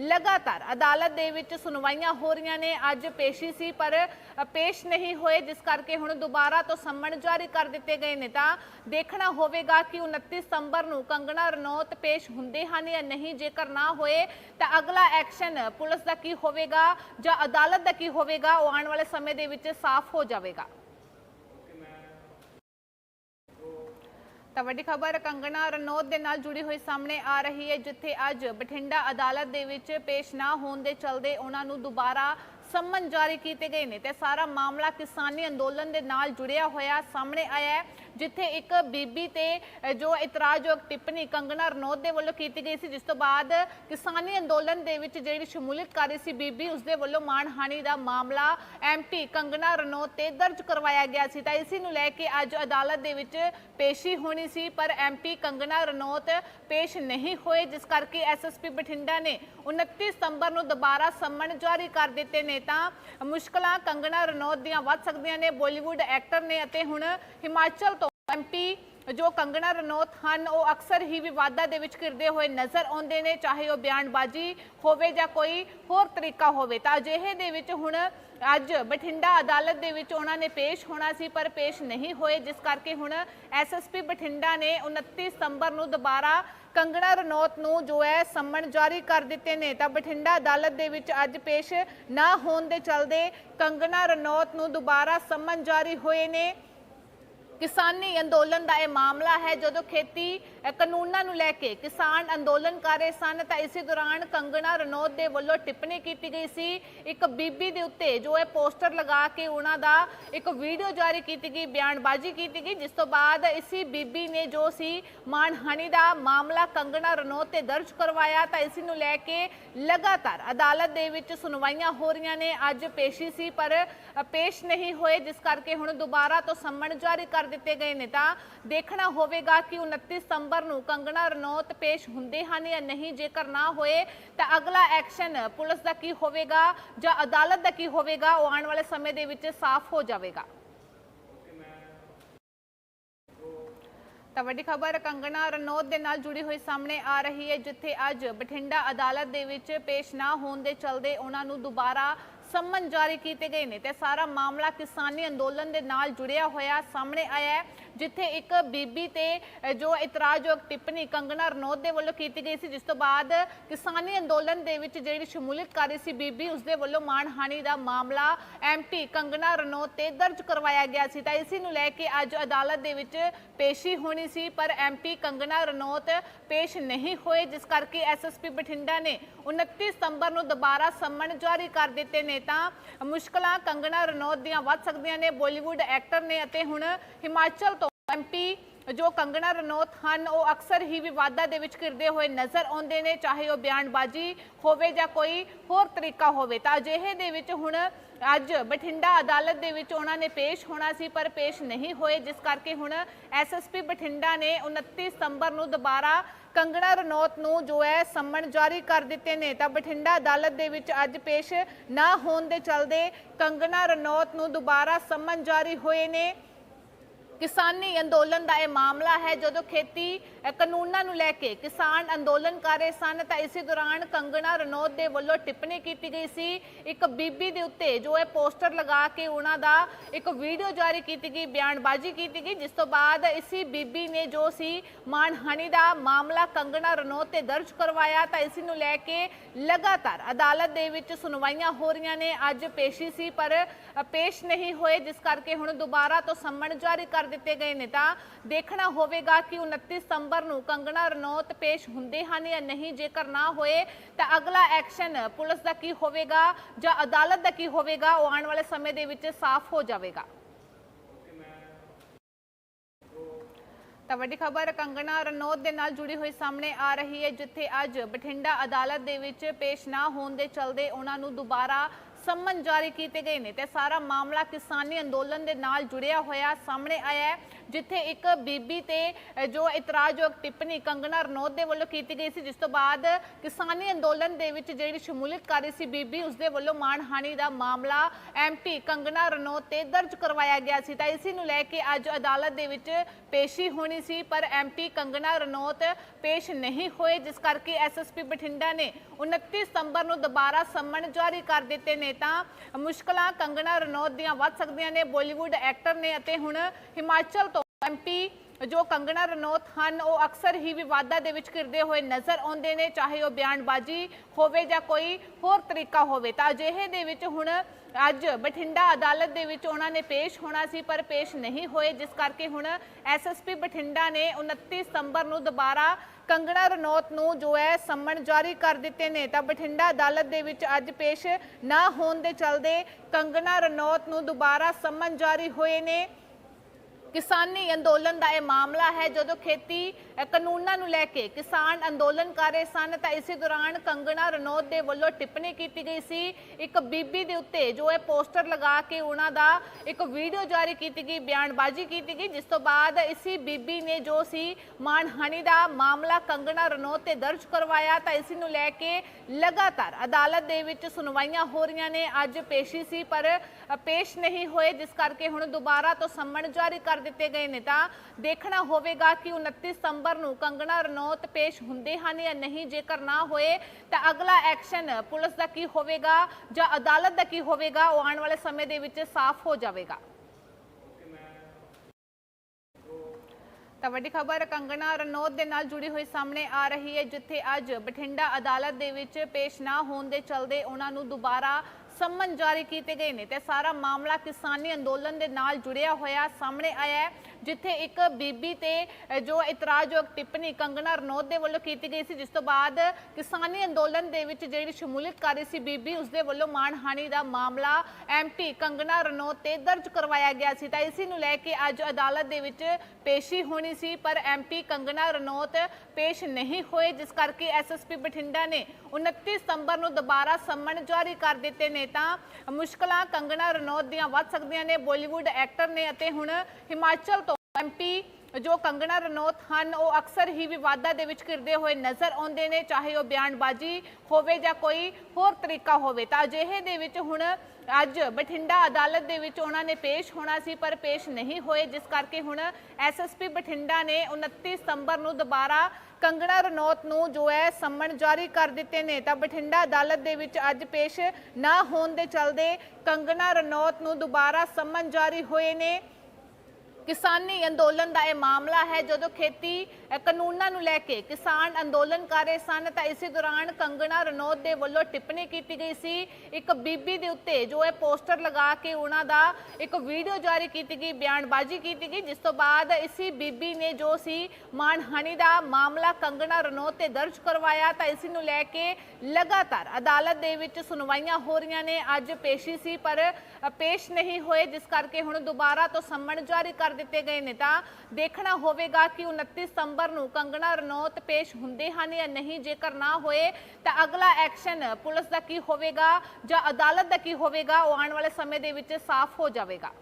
ਲਗਾਤਾਰ ਅਦਾਲਤ ਦੇ ਵਿੱਚ ਸੁਣਵਾਈਆਂ ਹੋ ਰਹੀਆਂ ਨੇ। ਅੱਜ ਪੇਸ਼ੀ ਸੀ, ਪਰ ਪੇਸ਼ ਨਹੀਂ ਹੋਏ, ਜਿਸ ਕਰਕੇ ਹੁਣ ਦੁਬਾਰਾ ਤੋਂ ਸੰਮਣ ਜਾਰੀ ਕਰ ਦਿੱਤੇ ਗਏ ਨੇ। ਤਾਂ ਦੇਖਣਾ ਹੋਵੇਗਾ ਕਿ 29 ਸਤੰਬਰ ਨੂੰ ਕੰਗਣਾ ਰਣੌਤ ਪੇਸ਼ ਹੁੰਦੇ ਹਨ ਜਾਂ ਨਹੀਂ। ਜੇਕਰ ਨਾ ਹੋਏ, ਤਾਂ ਅਗਲਾ ਐਕਸ਼ਨ ਪੁਲਿਸ ਦਾ ਕੀ ਹੋਵੇਗਾ ਜਾਂ ਅਦਾਲਤ ਦਾ ਕੀ ਹੋਵੇਗਾ, ਉਹ ਆਉਣ ਵਾਲੇ ਸਮੇਂ ਦੇ ਵਿੱਚ ਸਾਫ਼ ਹੋ ਜਾਵੇਗਾ। ਤਾਂ ਵੱਡੀ ਖਬਰ, ਕੰਗਣਾ ਰਣੌਤ ਦੇ ਨਾਲ ਜੁੜੀ ਹੋਈ ਸਾਹਮਣੇ ਆ ਰਹੀ ਹੈ, ਜਿੱਥੇ ਅੱਜ ਬਠਿੰਡਾ ਅਦਾਲਤ ਦੇ ਵਿੱਚ ਪੇਸ਼ ਨਾ ਹੋਣ ਦੇ ਚਲਦੇ ਉਹਨਾਂ ਨੂੰ ਦੁਬਾਰਾ ਸੰਮਨ ਜਾਰੀ ਕੀਤੇ ਗਏ ਨੇ। ਤੇ ਸਾਰਾ ਮਾਮਲਾ ਕਿਸਾਨੀ ਅੰਦੋਲਨ ਦੇ ਨਾਲ ਜੁੜਿਆ ਹੋਇਆ ਸਾਹਮਣੇ ਆਇਆ ਹੈ। ਜਿੱਥੇ ਇੱਕ ਬੀਬੀ ਤੇ ਜੋ ਇਤਰਾਜ਼ਯੋਗ ਟਿੱਪਣੀ ਕੰਗਣਾ ਰਣੌਤ ਦੇ ਵੱਲੋਂ ਕੀਤੀ ਗਈ ਸੀ, ਜਿਸ ਤੋਂ ਬਾਅਦ ਕਿਸਾਨੀ ਅੰਦੋਲਨ ਦੇ ਵਿੱਚ ਜਿਹੜੀ ਸ਼ਮੂਲੀਅਤ ਕਰ ਰਹੀ ਸੀ ਬੀਬੀ ਉਸ ਦੇ ਵੱਲੋਂ ਮਾਣਹਾਨੀ ਦਾ ਮਾਮਲਾ ਐਮਪੀ ਕੰਗਣਾ ਰਣੌਤ ਤੇ ਦਰਜ ਕਰਵਾਇਆ ਗਿਆ ਸੀ। ਤਾਂ ਇਸੇ ਨੂੰ ਲੈ ਕੇ ਅੱਜ ਅਦਾਲਤ ਦੇ ਵਿੱਚ ਪੇਸ਼ੀ ਹੋਣੀ ਸੀ, ਪਰ ਐਮਪੀ ਕੰਗਣਾ ਰਣੌਤ ਪੇਸ਼ ਨਹੀਂ ਹੋਏ, ਜਿਸ ਕਰਕੇ ਐਸਐਸਪੀ ਬਠਿੰਡਾ ਨੇ 29 ਸਤੰਬਰ ਨੂੰ ਦੁਬਾਰਾ ਸੰਮਨ ਜਾਰੀ ਕਰ ਦਿੱਤੇ ਨੇ। ਤਾਂ ਮੁਸ਼ਕਲਾਂ ਕੰਗਣਾ ਰਣੌਤ ਦੀਆਂ ਵੱਧ ਸਕਦੀਆਂ ਨੇ, ਬਾਲੀਵੁੱਡ ਐਕਟਰ ਨੇ ਅਤੇ ਹੁਣ ਹਿਮਾਚਲ ਤੋਂ ਐਮਪੀ ਜੋ ਕੰਗਣਾ ਰਣੌਤ ਹਨ, ਉਹ ਅਕਸਰ ਹੀ ਵਿਵਾਦਾਂ ਦੇ ਵਿੱਚ ਘਿਰਦੇ ਹੋਏ ਨਜ਼ਰ ਆਉਂਦੇ ਨੇ, ਚਾਹੇ ਉਹ ਬਿਆਨਬਾਜ਼ੀ ਹੋਵੇ ਜਾਂ ਕੋਈ ਹੋਰ ਤਰੀਕਾ ਹੋਵੇ। ਤਾਂ ਅਜਿਹੇ ਦੇ ਵਿੱਚ ਹੁਣ ਅੱਜ ਬਠਿੰਡਾ ਅਦਾਲਤ ਦੇ ਵਿੱਚ ਉਹਨਾਂ ਨੇ ਪੇਸ਼ ਹੋਣਾ ਸੀ, ਪਰ ਪੇਸ਼ ਨਹੀਂ ਹੋਏ। ਜਿਸ ਕਰਕੇ ਹੁਣ ਐਸਐਸਪੀ ਬਠਿੰਡਾ ਨੇ 29 ਸਤੰਬਰ ਨੂੰ ਦੁਬਾਰਾ ਕੰਗਣਾ ਰਣੌਤ ਨੂੰ ਜੋ ਹੈ ਸੰਮਣ ਜਾਰੀ ਕਰ ਦਿੱਤੇ ਨੇ। ਤਾਂ ਬਠਿੰਡਾ ਅਦਾਲਤ ਦੇ ਵਿੱਚ ਅੱਜ ਪੇਸ਼ ਨਾ ਹੋਣ ਦੇ ਚਲਦੇ ਕੰਗਣਾ ਰਣੌਤ ਨੂੰ ਦੁਬਾਰਾ ਸੰਮਣ ਜਾਰੀ ਹੋਏ ਨੇ। ਕਿਸਾਨੀ ਅੰਦੋਲਨ ਦਾ ਇਹ ਮਾਮਲਾ ਹੈ ਜਦੋਂ ਖੇਤੀ ਕਾਨੂੰਨਾਂ ਨੂੰ ਲੈ ਕੇ ਕਿਸਾਨ ਅੰਦੋਲਨ ਕਰ ਰਹੇ ਸਨ ਤਾਂ ਇਸੇ ਦੌਰਾਨ ਕੰਗਣਾ ਰਣੌਤ ਦੇ ਵੱਲੋਂ ਟਿੱਪਣੀ ਕੀਤੀ ਗਈ ਸੀ। ਇੱਕ ਬੀਬੀ ਦੇ ਉੱਤੇ ਜੋ ਇਹ ਪੋਸਟਰ ਲਗਾ ਕੇ ਉਹਨਾਂ ਦਾ ਇੱਕ ਵੀਡੀਓ ਜਾਰੀ ਕੀਤੀ ਗਈ, ਬਿਆਨਬਾਜ਼ੀ ਕੀਤੀ ਗਈ, ਜਿਸ ਤੋਂ ਬਾਅਦ ਇਸੀ ਬੀਬੀ ਨੇ ਜੋ ਸੀ ਮਾਨਹਾਨੀ ਦਾ ਮਾਮਲਾ ਕੰਗਣਾ ਰਣੌਤ ਤੇ ਦਰਜ ਕਰਵਾਇਆ ਤਾਂ ਇਸ ਨੂੰ ਲੈ ਕੇ ਲਗਾਤਾਰ ਅਦਾਲਤ ਦੇ ਵਿੱਚ ਸੁਣਵਾਈਆਂ ਹੋ ਰਹੀਆਂ ਨੇ। ਅੱਜ ਪੇਸ਼ੀ ਸੀ ਪਰ ਪੇਸ਼ ਨਹੀਂ ਹੋਏ, ਜਿਸ ਕਰਕੇ ਹੁਣ ਦੁਬਾਰਾ ਤੋਂ ਸੰਮਣ ਜਾਰੀ ਕਰ ਦਿੱਤੇ ਗਏ ਨੇ। ਤਾਂ ਦੇਖਣਾ ਹੋਵੇਗਾ ਕਿ 29 ਸਤੰਬਰ ਨੂੰ ਕੰਗਣਾ ਰਣੌਤ ਪੇਸ਼ ਹੁੰਦੇ ਹਨ ਜਾਂ ਨਹੀਂ, ਜੇਕਰ ਨਾ ਹੋਏ, ਤਾਂ ਅਗਲਾ ਐਕਸ਼ਨ ਪੁਲਿਸ ਦਾ ਕੀ ਹੋਵੇਗਾ ਜਾਂ ਅਦਾਲਤ ਦਾ ਕੀ ਹੋਵੇਗਾ, ਉਹ ਆਉਣ ਵਾਲੇ ਸਮੇਂ ਦੇ ਵਿੱਚ ਸਾਫ਼ ਹੋ ਜਾਵੇਗਾ। ਤਾਂ ਵੱਡੀ ਖਬਰ, ਕੰਗਣਾ ਰਣੌਤ ਦੇ ਨਾਲ ਜੁੜੀ ਹੋਈ ਸਾਹਮਣੇ ਆ ਰਹੀ ਹੈ, ਜਿੱਥੇ ਅੱਜ ਬਠਿੰਡਾ ਅਦਾਲਤ ਦੇ ਵਿੱਚ ਪੇਸ਼ ਨਾ ਹੋਣ ਦੇ ਚਲਦੇ ਉਹਨਾਂ ਨੂੰ ਦੁਬਾਰਾ ਸੰਮਨ ਜਾਰੀ ਕੀਤੇ ਗਏ ਨੇ। ਤੇ ਸਾਰਾ ਮਾਮਲਾ ਕਿਸਾਨੀ ਅੰਦੋਲਨ ਦੇ ਨਾਲ ਜੁੜਿਆ ਹੋਇਆ ਸਾਹਮਣੇ ਆਇਆ ਹੈ। ਜਿੱਥੇ ਇੱਕ ਬੀਬੀ ਤੇ ਜੋ ਇਤਰਾਜ਼ਯੋਗ ਟਿੱਪਣੀ ਕੰਗਣਾ ਰਣੌਤ ਦੇ ਵੱਲੋਂ ਕੀਤੀ ਗਈ ਸੀ, ਜਿਸ ਤੋਂ ਬਾਅਦ ਕਿਸਾਨੀ ਅੰਦੋਲਨ ਦੇ ਵਿੱਚ ਜਿਹੜੀ ਸ਼ਮੂਲੀਅਤ ਕਰ ਰਹੀ ਸੀ ਬੀਬੀ ਉਸ ਦੇ ਵੱਲੋਂ ਮਾਣਹਾਨੀ ਦਾ ਮਾਮਲਾ ਐਮਪੀ ਕੰਗਣਾ ਰਣੌਤ ਤੇ ਦਰਜ ਕਰਵਾਇਆ ਗਿਆ ਸੀ। ਤਾਂ ਇਸੇ ਨੂੰ ਲੈ ਕੇ ਅੱਜ ਅਦਾਲਤ ਦੇ ਵਿੱਚ ਪੇਸ਼ੀ ਹੋਣੀ ਸੀ, ਪਰ ਐਮਪੀ ਕੰਗਣਾ ਰਣੌਤ ਪੇਸ਼ ਨਹੀਂ ਹੋਏ, ਜਿਸ ਕਰਕੇ ਐਸਐਸਪੀ ਬਠਿੰਡਾ ਨੇ 29 ਸਤੰਬਰ ਨੂੰ ਦੁਬਾਰਾ ਸੰਮਣ ਜਾਰੀ ਕਰ ਦਿੱਤੇ ਨੇ। ਤਾਂ ਮੁਸ਼ਕਲਾਂ ਕੰਗਣਾ ਰਣੌਤ ਦੀਆਂ ਵੱਧ ਸਕਦੀਆਂ ਨੇ, ਬਾਲੀਵੁੱਡ ਐਕਟਰ ਨੇ ਅਤੇ ਹੁਣ ਹਿਮਾਚਲ ਤੋਂ ਐਮਪੀ ਜੋ ਕੰਗਣਾ ਰਣੌਤ ਹਨ, ਉਹ ਅਕਸਰ ਹੀ ਵਿਵਾਦਾਂ ਦੇ ਵਿੱਚ ਘਿਰਦੇ ਹੋਏ ਨਜ਼ਰ ਆਉਂਦੇ ਨੇ, ਚਾਹੇ ਉਹ ਬਿਆਨਬਾਜ਼ੀ ਹੋਵੇ ਜਾਂ ਕੋਈ ਹੋਰ ਤਰੀਕਾ ਹੋਵੇ। ਤਾਂ ਅਜਿਹੇ ਦੇ ਵਿੱਚ ਹੁਣ ਅੱਜ ਬਠਿੰਡਾ ਅਦਾਲਤ ਦੇ ਵਿੱਚ ਉਹਨਾਂ ਨੇ ਪੇਸ਼ ਹੋਣਾ ਸੀ, ਪਰ ਪੇਸ਼ ਨਹੀਂ ਹੋਏ। ਜਿਸ ਕਰਕੇ ਹੁਣ ਐਸਐਸਪੀ ਬਠਿੰਡਾ ਨੇ 29 ਸਤੰਬਰ ਨੂੰ ਦੁਬਾਰਾ ਕੰਗਣਾ ਰਣੌਤ ਨੂੰ ਜੋ ਹੈ ਸੰਮਣ ਜਾਰੀ ਕਰ ਦਿੱਤੇ ਨੇ। ਤਾਂ ਬਠਿੰਡਾ ਅਦਾਲਤ ਦੇ ਵਿੱਚ ਅੱਜ ਪੇਸ਼ ਨਾ ਹੋਣ ਦੇ ਚਲਦੇ ਕੰਗਣਾ ਰਣੌਤ ਨੂੰ ਦੁਬਾਰਾ ਸੰਮਣ ਜਾਰੀ ਹੋਏ ਨੇ। ਕਿਸਾਨੀ ਅੰਦੋਲਨ ਦਾ ਇਹ ਮਾਮਲਾ ਹੈ। ਜਦੋਂ ਖੇਤੀ ਕਾਨੂੰਨਾਂ ਨੂੰ ਲੈ ਕੇ ਕਿਸਾਨ ਅੰਦੋਲਨ ਕਰ ਰਹੇ ਸਨ, ਤਾਂ ਇਸੇ ਦੌਰਾਨ ਕੰਗਣਾ ਰਣੌਤ ਦੇ ਵੱਲੋਂ ਟਿੱਪਣੀ ਕੀਤੀ ਗਈ ਸੀ। ਇੱਕ ਬੀਬੀ ਦੇ ਉੱਤੇ ਜੋ ਇਹ ਪੋਸਟਰ ਲਗਾ ਕੇ ਉਹਨਾਂ ਦਾ ਇੱਕ ਵੀਡੀਓ ਜਾਰੀ ਕੀਤੀ ਗਈ, ਬਿਆਨਬਾਜ਼ੀ ਕੀਤੀ ਗਈ, ਜਿਸ ਤੋਂ ਬਾਅਦ ਇਸੀ ਬੀਬੀ ਨੇ ਜੋ ਸੀ ਮਾਨਹਾਨੀ ਦਾ ਮਾਮਲਾ ਕੰਗਣਾ ਰਣੌਤ ਤੇ ਦਰਜ ਕਰਵਾਇਆ, ਤਾਂ ਇਸ ਨੂੰ ਲੈ ਕੇ ਲਗਾਤਾਰ ਅਦਾਲਤ ਦੇ ਵਿੱਚ ਸੁਣਵਾਈਆਂ ਹੋ ਰਹੀਆਂ ਨੇ। ਅੱਜ ਪੇਸ਼ੀ ਸੀ, ਪਰ ਪੇਸ਼ ਨਹੀਂ ਹੋਏ, ਜਿਸ ਕਰਕੇ ਹੁਣ ਦੁਬਾਰਾ ਤੋਂ ਸੰਮਣ ਜਾਰੀ ਕਰ ਦਿੱਤੇ ਗਏ ਨੇ ਤਾਂ ਦੇਖਣਾ ਹੋਵੇਗਾ ਕਿ 29 ਸਤੰਬਰ ਨੂੰ ਕੰਗਣਾ ਰਣੌਤ ਪੇਸ਼ ਹੁੰਦੇ ਹਨ ਜਾਂ ਨਹੀਂ। ਜੇਕਰ ਨਾ ਹੋਏ ਤਾਂ ਅਗਲਾ ਐਕਸ਼ਨ ਪੁਲਿਸ ਦਾ ਕੀ ਹੋਵੇਗਾ ਜਾਂ ਅਦਾਲਤ ਦਾ ਕੀ ਹੋਵੇਗਾ, ਉਹ ਆਉਣ ਵਾਲੇ ਸਮੇਂ ਦੇ ਵਿੱਚ ਸਾਫ਼ ਹੋ ਜਾਵੇਗਾ। ਤਾਂ ਵੱਡੀ ਖਬਰ, ਕੰਗਣਾ ਰਣੌਤ ਦੇ ਨਾਲ ਜੁੜੀ ਹੋਈ ਸਾਹਮਣੇ ਆ ਰਹੀ ਹੈ, ਜਿੱਥੇ ਅੱਜ ਬਠਿੰਡਾ ਅਦਾਲਤ ਦੇ ਵਿੱਚ ਪੇਸ਼ ਨਾ ਹੋਣ ਦੇ ਚਲਦੇ ਉਹਨਾਂ ਨੂੰ ਦੁਬਾਰਾ ਸੰਮਨ ਜਾਰੀ ਕੀਤੇ ਗਏ ਨੇ ਤੇ ਸਾਰਾ ਮਾਮਲਾ ਕਿਸਾਨੀ ਅੰਦੋਲਨ ਦੇ ਨਾਲ ਜੁੜਿਆ ਹੋਇਆ ਸਾਹਮਣੇ ਆਇਆ ਹੈ, ਜਿੱਥੇ ਇੱਕ ਬੀਬੀ ਤੇ ਜੋ ਇਤਰਾਜ਼ਯੋਗ ਟਿੱਪਣੀ ਕੰਗਣਾ ਰਣੌਤ ਦੇ ਵੱਲੋਂ ਕੀਤੀ ਗਈ ਸੀ, ਜਿਸ ਤੋਂ ਬਾਅਦ ਕਿਸਾਨੀ ਅੰਦੋਲਨ ਦੇ ਵਿੱਚ ਜਿਹੜੀ ਸ਼ਮੂਲੀਅਤ ਕਰ ਰਹੀ ਸੀ ਬੀਬੀ, ਉਸ ਦੇ ਵੱਲੋਂ ਮਾਣਹਾਨੀ ਦਾ ਮਾਮਲਾ ਐਮਪੀ ਕੰਗਣਾ ਰਣੌਤ ਤੇ ਦਰਜ ਕਰਵਾਇਆ ਗਿਆ ਸੀ। ਤਾਂ ਇਸੇ ਨੂੰ ਲੈ ਕੇ ਅੱਜ ਅਦਾਲਤ ਦੇ ਵਿੱਚ ਪੇਸ਼ੀ ਹੋਣੀ ਸੀ, ਪਰ ਐਮਪੀ ਕੰਗਣਾ ਰਣੌਤ ਪੇਸ਼ ਨਹੀਂ ਹੋਏ, ਜਿਸ ਕਰਕੇ ਐਸਐਸਪੀ ਬਠਿੰਡਾ ਨੇ 29 ਸਤੰਬਰ ਨੂੰ ਦੁਬਾਰਾ ਸੰਮਨ ਜਾਰੀ ਕਰ ਦਿੱਤੇ ਨੇ। ਤਾਂ ਮੁਸ਼ਕਲਾਂ ਕੰਗਣਾ ਰਣੌਤ ਦੀਆਂ ਵੱਧ ਸਕਦੀਆਂ ਨੇ ਬਾਲੀਵੁੱਡ ਐਕਟਰ ਨੇ ਅਤੇ ਹੁਣ ਹਿਮਾਚਲ ਤੋਂ ਐਮਪੀ ਜੋ ਕੰਗਣਾ ਰਣੌਤ ਹਨ, ਉਹ ਅਕਸਰ ਹੀ ਵਿਵਾਦਾਂ ਦੇ ਵਿੱਚ ਘਿਰਦੇ ਹੋਏ ਨਜ਼ਰ ਆਉਂਦੇ ਨੇ, ਚਾਹੇ ਉਹ ਬਿਆਨਬਾਜ਼ੀ ਹੋਵੇ ਜਾਂ ਕੋਈ ਹੋਰ ਤਰੀਕਾ ਹੋਵੇ। ਤਾਂ ਅਜਿਹੇ ਦੇ ਵਿੱਚ ਹੁਣ ਅੱਜ ਬਠਿੰਡਾ ਅਦਾਲਤ ਦੇ ਵਿੱਚ ਉਹਨਾਂ ਨੇ ਪੇਸ਼ ਹੋਣਾ ਸੀ, ਪਰ ਪੇਸ਼ ਨਹੀਂ ਹੋਏ, ਜਿਸ ਕਰਕੇ ਹੁਣ ਐਸਐਸਪੀ ਬਠਿੰਡਾ ਨੇ 29 ਸਤੰਬਰ ਨੂੰ ਦੁਬਾਰਾ ਕੰਗਣਾ ਰਣੌਤ ਨੂੰ ਜੋ ਹੈ ਸੰਮਣ ਜਾਰੀ ਕਰ ਦਿੱਤੇ ਨੇ। ਤਾਂ ਬਠਿੰਡਾ ਅਦਾਲਤ ਦੇ ਵਿੱਚ ਅੱਜ ਪੇਸ਼ ਨਾ ਹੋਣ ਦੇ ਚਲਦੇ ਕੰਗਣਾ ਰਣੌਤ ਨੂੰ ਦੁਬਾਰਾ ਸੰਮਨ ਜਾਰੀ ਹੋਏ ਨੇ। ਕਿਸਾਨੀ ਅੰਦੋਲਨ ਦਾ ਇਹ ਮਾਮਲਾ ਹੈ, ਜਦੋਂ ਖੇਤੀ ਕਾਨੂੰਨਾਂ ਨੂੰ ਲੈ ਕੇ ਕਿਸਾਨ ਅੰਦੋਲਨ ਕਰ ਰਹੇ ਸਨ, ਤਾਂ ਇਸੇ ਦੌਰਾਨ ਕੰਗਣਾ ਰਣੌਤ ਦੇ ਵੱਲੋਂ ਟਿੱਪਣੀ ਕੀਤੀ ਗਈ ਸੀ। ਇੱਕ ਬੀਬੀ ਦੇ ਉੱਤੇ ਜੋ ਇਹ ਪੋਸਟਰ ਲਗਾ ਕੇ ਉਹਨਾਂ ਦਾ ਇੱਕ ਵੀਡੀਓ ਜਾਰੀ ਕੀਤੀ ਗਈ, ਬਿਆਨਬਾਜ਼ੀ ਕੀਤੀ ਗਈ, ਜਿਸ ਤੋਂ ਬਾਅਦ ਇਸੀ ਬੀਬੀ ਨੇ ਜੋ ਸੀ, ਮਾਨਹਾਨੀ ਦਾ ਮਾਮਲਾ ਕੰਗਣਾ ਰਣੌਤ ਤੇ ਦਰਜ ਕਰਵਾਇਆ, ਤਾਂ ਇਸ ਨੂੰ ਲੈ ਕੇ ਲਗਾਤਾਰ ਅਦਾਲਤ ਦੇ ਵਿੱਚ ਸੁਣਵਾਈਆਂ ਹੋ ਰਹੀਆਂ ਨੇ। ਅੱਜ ਪੇਸ਼ੀ ਸੀ, ਪਰ ਪੇਸ਼ ਨਹੀਂ ਹੋਏ, ਜਿਸ ਕਰਕੇ ਹੁਣ ਦੁਬਾਰਾ ਤੋਂ ਸੰਮਣ ਜਾਰੀ ਕਰ ਦਿੱਤੇ ਗਏ ਨੇ ਤਾਂ ਦੇਖਣਾ ਹੋਵੇਗਾ ਕਿ 29 ਸਤੰਬਰ ਨੂੰ ਕੰਗਣਾ ਰਣੌਤ ਪੇਸ਼ ਹੁੰਦੇ ਹਨ ਜਾਂ ਨਹੀਂ। ਜੇਕਰ ਨਾ ਹੋਏ ਤਾਂ ਅਗਲਾ ਐਕਸ਼ਨ ਪੁਲਿਸ ਦਾ ਕੀ ਹੋਵੇਗਾ ਜਾਂ ਅਦਾਲਤ ਦਾ ਕੀ ਹੋਵੇਗਾ, ਉਹ ਆਉਣ ਵਾਲੇ ਸਮੇਂ ਦੇ ਵਿੱਚ ਸਾਫ਼ ਹੋ ਜਾਵੇਗਾ। ਤਾਂ ਵੱਡੀ ਖਬਰ, ਕੰਗਣਾ ਰਣੌਤ ਦੇ ਨਾਲ ਜੁੜੀ ਹੋਈ ਸਾਹਮਣੇ ਆ ਰਹੀ ਹੈ, ਜਿੱਥੇ ਅੱਜ ਬਠਿੰਡਾ ਅਦਾਲਤ ਦੇ ਵਿੱਚ ਪੇਸ਼ ਨਾ ਹੋਣ ਦੇ ਚਲਦੇ ਉਹਨਾਂ ਨੂੰ ਦੁਬਾਰਾ ਸੰਮਨ ਜਾਰੀ ਕੀਤੇ ਗਏ ਨੇ ਤੇ ਸਾਰਾ ਮਾਮਲਾ ਕਿਸਾਨੀ ਅੰਦੋਲਨ ਦੇ ਨਾਲ ਜੁੜਿਆ ਹੋਇਆ ਸਾਹਮਣੇ ਆਇਆ ਹੈ। ਜਿੱਥੇ ਇੱਕ ਬੀਬੀ ਤੇ ਜੋ ਇਤਰਾਜ਼ਯੋਗ ਟਿੱਪਣੀ ਕੰਗਣਾ ਰਣੌਤ ਦੇ ਵੱਲੋਂ ਕੀਤੀ ਗਈ ਸੀ, ਜਿਸ ਤੋਂ ਬਾਅਦ ਕਿਸਾਨੀ ਅੰਦੋਲਨ ਦੇ ਵਿੱਚ ਜਿਹੜੀ ਸ਼ਮੂਲੀਅਤ ਕਰ ਰਹੀ ਸੀ ਬੀਬੀ, ਉਸ ਦੇ ਵੱਲੋਂ ਮਾਣਹਾਨੀ ਦਾ ਮਾਮਲਾ ਐਮਪੀ ਕੰਗਣਾ ਰਣੌਤ ਤੇ ਦਰਜ ਕਰਵਾਇਆ ਗਿਆ ਸੀ। ਤਾਂ ਇਸੇ ਨੂੰ ਲੈ ਕੇ ਅੱਜ ਅਦਾਲਤ ਦੇ ਵਿੱਚ ਪੇਸ਼ੀ ਹੋਣੀ ਸੀ, ਪਰ ਐਮਪੀ ਕੰਗਣਾ ਰਣੌਤ ਪੇਸ਼ ਨਹੀਂ ਹੋਏ, ਜਿਸ ਕਰਕੇ ਐਸਐਸਪੀ ਬਠਿੰਡਾ ਨੇ 29 ਸਤੰਬਰ ਨੂੰ ਦੁਬਾਰਾ ਸੰਮਨ ਜਾਰੀ ਕਰ ਦਿੱਤੇ ਨੇ। ਤਾਂ ਮੁਸ਼ਕਲਾਂ ਕੰਗਣਾ ਰਣੌਤ ਦੀਆਂ ਵੱਧ ਸਕਦੀਆਂ ਨੇ। ਬਾਲੀਵੁੱਡ ਐਕਟਰ ਨੇ ਅਤੇ ਹੁਣ ਹਿਮਾਚਲ ਐਮਪੀ ਜੋ ਕੰਗਣਾ ਰਣੌਤ ਹਨ, ਉਹ ਅਕਸਰ ਹੀ ਵਿਵਾਦਾਂ ਦੇ ਵਿੱਚ ਘਿਰਦੇ ਹੋਏ ਨਜ਼ਰ ਆਉਂਦੇ ਨੇ, ਚਾਹੇ ਉਹ ਬਿਆਨਬਾਜ਼ੀ ਹੋਵੇ ਜਾਂ ਕੋਈ ਹੋਰ ਤਰੀਕਾ ਹੋਵੇ। ਤਾਂ ਅਜਿਹੇ ਦੇ ਵਿੱਚ ਹੁਣ ਅੱਜ ਬਠਿੰਡਾ ਅਦਾਲਤ ਦੇ ਵਿੱਚ ਉਹਨਾਂ ਨੇ ਪੇਸ਼ ਹੋਣਾ ਸੀ, ਪਰ ਪੇਸ਼ ਨਹੀਂ ਹੋਏ, ਜਿਸ ਕਰਕੇ ਹੁਣ ਐਸਐਸਪੀ ਬਠਿੰਡਾ ਨੇ 29 ਸਤੰਬਰ ਨੂੰ ਦੁਬਾਰਾ ਕੰਗਣਾ ਰਣੌਤ ਨੂੰ ਜੋ ਹੈ ਸੰਮਣ ਜਾਰੀ ਕਰ ਦਿੱਤੇ ਨੇ। ਤਾਂ ਬਠਿੰਡਾ ਅਦਾਲਤ ਦੇ ਵਿੱਚ ਅੱਜ ਪੇਸ਼ ਨਾ ਹੋਣ ਦੇ ਚਲਦੇ ਕੰਗਣਾ ਰਣੌਤ ਨੂੰ ਦੁਬਾਰਾ ਸੰਮਣ ਜਾਰੀ ਹੋਏ ਨੇ। ਕਿਸਾਨੀ ਅੰਦੋਲਨ ਦਾ ਇਹ ਮਾਮਲਾ ਹੈ, ਜਦੋਂ ਖੇਤੀ ਕਾਨੂੰਨਾਂ ਨੂੰ ਲੈ ਕੇ ਕਿਸਾਨ ਅੰਦੋਲਨ ਕਰ ਰਹੇ ਸਨ, ਤਾਂ ਇਸੇ ਦੌਰਾਨ ਕੰਗਣਾ ਰਣੌਤ ਦੇ ਵੱਲੋਂ ਟਿੱਪਣੀ ਕੀਤੀ ਗਈ ਸੀ। ਇੱਕ ਬੀਬੀ ਦੇ ਉੱਤੇ ਜੋ ਇਹ ਪੋਸਟਰ ਲਗਾ ਕੇ ਉਹਨਾਂ ਦਾ ਇੱਕ ਵੀਡੀਓ ਜਾਰੀ ਕੀਤੀ ਗਈ, ਬਿਆਨਬਾਜ਼ੀ ਕੀਤੀ ਗਈ, ਜਿਸ ਤੋਂ ਬਾਅਦ ਇਸੀ ਬੀਬੀ ਨੇ ਜੋ ਸੀ ਮਾਨਹਾਨੀ ਦਾ ਮਾਮਲਾ ਕੰਗਣਾ ਰਣੌਤ ਤੇ ਦਰਜ ਕਰਵਾਇਆ, ਤਾਂ ਇਸ ਨੂੰ ਲੈ ਕੇ ਲਗਾਤਾਰ ਅਦਾਲਤ ਦੇ ਵਿੱਚ ਸੁਣਵਾਈਆਂ ਹੋ ਰਹੀਆਂ ਨੇ। ਅੱਜ ਪੇਸ਼ੀ ਸੀ, ਪਰ ਪੇਸ਼ ਨਹੀਂ ਹੋਏ, ਜਿਸ ਕਰਕੇ ਹੁਣ ਦੁਬਾਰਾ ਤੋਂ ਸੰਮਣ ਜਾਰੀ ਕਰ ਦਿੱਤੇ ਗਏ ਨੇ। ਤਾਂ ਦੇਖਣਾ ਹੋਵੇਗਾ ਕਿ 29 ਸਤੰਬਰ ਨੂੰ ਕੰਗਣਾ ਰਣੌਤ ਪੇਸ਼ ਹੁੰਦੇ ਹਨ ਜਾਂ ਨਹੀਂ। ਜੇਕਰ ਨਾ ਹੋਏ, ਤਾਂ ਅਗਲਾ ਐਕਸ਼ਨ ਪੁਲਿਸ ਦਾ ਕੀ ਹੋਵੇਗਾ ਜਾਂ ਅਦਾਲਤ ਦਾ ਕੀ ਹੋਵੇਗਾ, ਉਹ ਆਉਣ ਵਾਲੇ ਸਮੇਂ ਦੇ ਵਿੱਚ ਸਾਫ਼ ਹੋ ਜਾਵੇਗਾ।